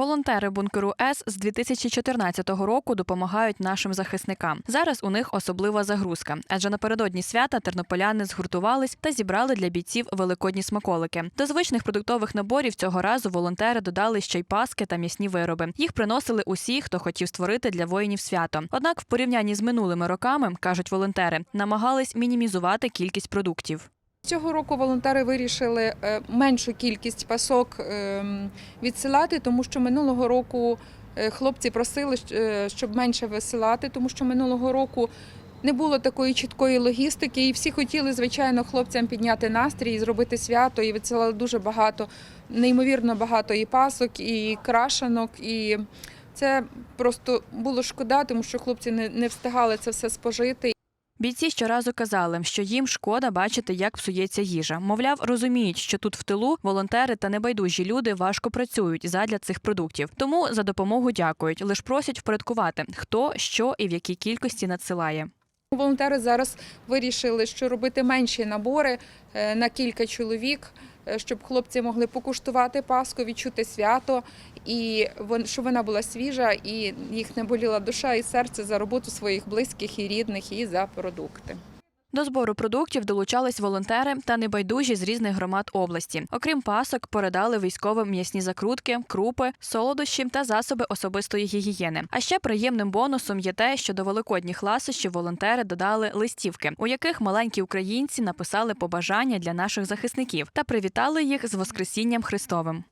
Волонтери бункеру С з 2014 року допомагають нашим захисникам. Зараз у них особлива загрузка, адже напередодні свята тернополяни згуртувались та зібрали для бійців великодні смаколики. До звичних продуктових наборів цього разу волонтери додали ще й паски та м'ясні вироби. Їх приносили усі, хто хотів створити для воїнів свято. Однак, в порівнянні з минулими роками, кажуть волонтери, намагались мінімізувати кількість продуктів. Цього року волонтери вирішили е, меншу кількість пасок ем, відсилати, тому що минулого року е, хлопці просили, е, щоб менше висилати, тому що минулого року не було такої чіткої логістики, і всі хотіли, звичайно, хлопцям підняти настрій, і зробити свято, і відсилали дуже багато, неймовірно багато і пасок, і крашанок. І це просто було шкода, тому що хлопці не встигали це все спожити. Бійці щоразу казали, що їм шкода бачити, як псується їжа. Мовляв, розуміють, що тут в тилу волонтери та небайдужі люди важко працюють задля цих продуктів. Тому за допомогу дякують, лиш просять впорядкувати, хто, що і в якій кількості надсилає. Волонтери зараз вирішили, що робити менші набори е, на кілька чоловік, е, щоб хлопці могли покуштувати паску, відчути свято, і щоб вона була свіжа, і їх не боліла душа і серце за роботу своїх близьких і рідних, і за продукти. До збору продуктів долучались волонтери та небайдужі з різних громад області. Окрім пасок, передали військовим м'ясні закрутки, крупи, солодощі та засоби особистої гігієни. А ще приємним бонусом є те, що до великодніх ласощів волонтери додали листівки, у яких маленькі українці написали побажання для наших захисників та привітали їх з Воскресінням Христовим.